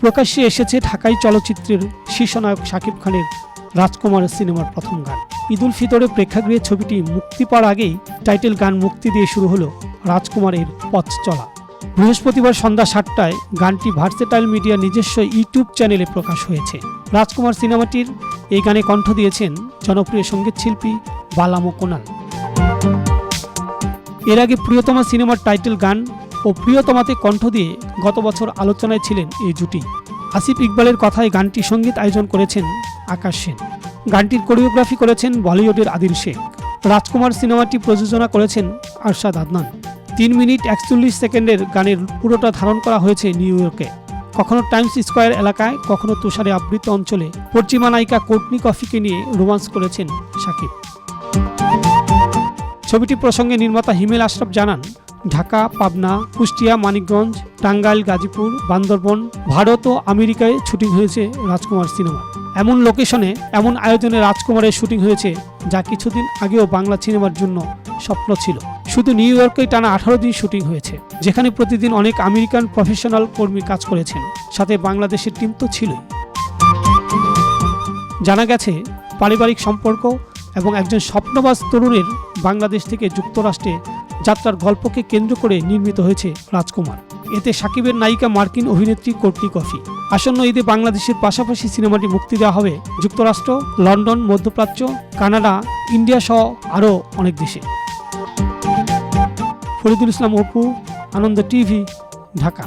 প্রকাশ্যে এসেছে ঢাকাই চলচ্চিত্রের শীর্ষনায়ক শাকিব খানের রাজকুমার সিনেমার প্রথম গান। ঈদুল ফিতরে প্রেক্ষাগৃহে ছবিটি মুক্তি পাওয়ার আগেই টাইটেল গান মুক্তি দিয়ে শুরু হলো রাজকুমারের পথ চলা। বৃহস্পতিবার সন্ধ্যা সাতটায় গানটি ভার্সেটাইল মিডিয়ার নিজস্ব ইউটিউব চ্যানেলে প্রকাশ হয়েছে। রাজকুমার সিনেমাটির এই গানে কণ্ঠ দিয়েছেন জনপ্রিয় সংগীত শিল্পী বালামো কোনাল। এর আগে প্রিয়তমা সিনেমার টাইটেল গান ও প্রিয়তমাতে কণ্ঠ দিয়ে গত বছর আলোচনায় ছিলেন এই জুটি। আসিফ ইকবালের কথায় গানটি সংগীত আয়োজন করেছেন আকাশ সেন। গানটির কোরিওগ্রাফি করেছেন বলিউডের আদিল শেখ। রাজকুমার সিনেমাটি প্রযোজনা করেছেন আরশাদ আদনান। তিন মিনিট একচল্লিশ সেকেন্ডের গানের পুরোটা ধারণ করা হয়েছে নিউ ইয়র্কে। কখনো টাইমস স্কোয়ার এলাকায়, কখনো তুষারে আবৃত অঞ্চলে। পশ্চিমা নায়িকা কোটনি কফিকে নিয়ে রোমান্স করেছেন সাকিব। ছবিটি প্রসঙ্গে নির্মাতা হিমেল আশরাফ জানান, ঢাকা, পাবনা, কুষ্টিয়া, মানিকগঞ্জ, টাঙ্গাইল, গাজীপুর, বান্দরবন, ভারত ও আমেরিকায় শুটিং হয়েছে রাজকুমার সিনেমা। এমন লোকেশনে এমন আয়োজনে রাজকুমারের শুটিং হয়েছে যা কিছুদিন আগেও বাংলা সিনেমার জন্য স্বপ্ন ছিল। শুধু নিউ ইয়র্কেই টানা আঠারো দিন শুটিং হয়েছে, যেখানে প্রতিদিন অনেক আমেরিকান প্রফেশনাল কর্মী কাজ করেছেন। সাথে বাংলাদেশের টিম তো ছিলই। জানা গেছে, পারিবারিক সম্পর্ক এবং একজন স্বপ্নবাজ তরুণের বাংলাদেশ থেকে যুক্তরাষ্ট্রে যাত্রার গল্পকে কেন্দ্র করে নির্মিত হয়েছে রাজকুমার। এতে সাকিবের নায়িকা মার্কিন অভিনেত্রী কোর্টনি কফি। আসন্ন ঈদে বাংলাদেশের পাশাপাশি সিনেমাটি মুক্তি দেওয়া হবে যুক্তরাষ্ট্র, লন্ডন, মধ্যপ্রাচ্য, কানাডা, ইন্ডিয়া সহ আরও অনেক দেশে। ফরিদুল ইসলাম অপু, আনন্দ টিভি, ঢাকা।